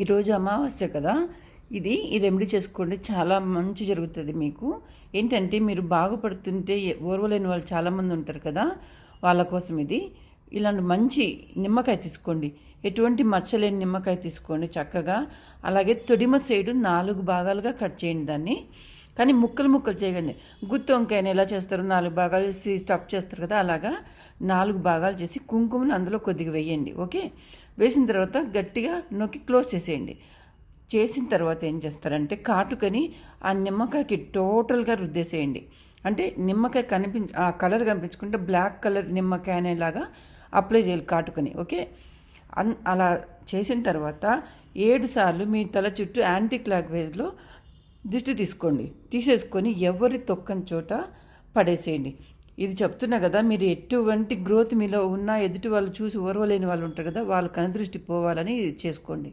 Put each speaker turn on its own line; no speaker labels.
ఈరోజు అమావాస్య కదా? ఇది ఈ రెమెడీ చేసుకోండి. చాలా మంచి జరుగుతుంది మీకు. ఏంటంటే మీరు బాగుపడుతుంటే ఓర్వలేని వాళ్ళు చాలామంది ఉంటారు కదా? వాళ్ళ కోసం ఇది. ఇలాంటి మంచి నిమ్మకాయ తీసుకోండి. ఎటువంటి మచ్చలేని నిమ్మకాయ తీసుకోండి చక్కగా. అలాగే తొడిమ సైడు నాలుగు భాగాలుగా కట్ చేయండి దాన్ని. కానీ ముక్కలు ముక్కలు చేయకండి. గుత్తి వంకాయని ఎలా చేస్తారు? నాలుగు భాగాలు చేసి స్టఫ్ చేస్తారు కదా అలాగా నాలుగు భాగాలు చేసి కుంకుమని అందులో కొద్దిగా వేయండి ఓకే? వేసిన తర్వాత గట్టిగా నొక్కి క్లోజ్ చేసేయండి. చేసిన తర్వాత ఏం చేస్తారంటే కాటుకని ఆ నిమ్మకాయకి టోటల్గా రుద్దేసేయండి. అంటే నిమ్మకాయ కనిపించ ఆ కలర్ కనిపించుకుంటే బ్లాక్ కలర్ నిమ్మకాయ అనేలాగా అప్లై చేయాలి కాటుకని ఓకే? అన్ అలా చేసిన తర్వాత ఏడు సార్లు మీ తల చుట్టూ యాంటీ క్లాక్ వేజ్లో దిష్టి తీసుకోండి. తీసేసుకొని ఎవరి తొక్కని చోట పడేసేయండి. ఇది చెప్తున్నా కదా మీరు ఎటువంటి గ్రోత్ మీలో ఉన్న ఎదుటి వాళ్ళు చూసి ఓర్వలేని వాళ్ళు ఉంటారు కదా వాళ్ళు కనుదృష్టి పోవాలని ఇది చేసుకోండి.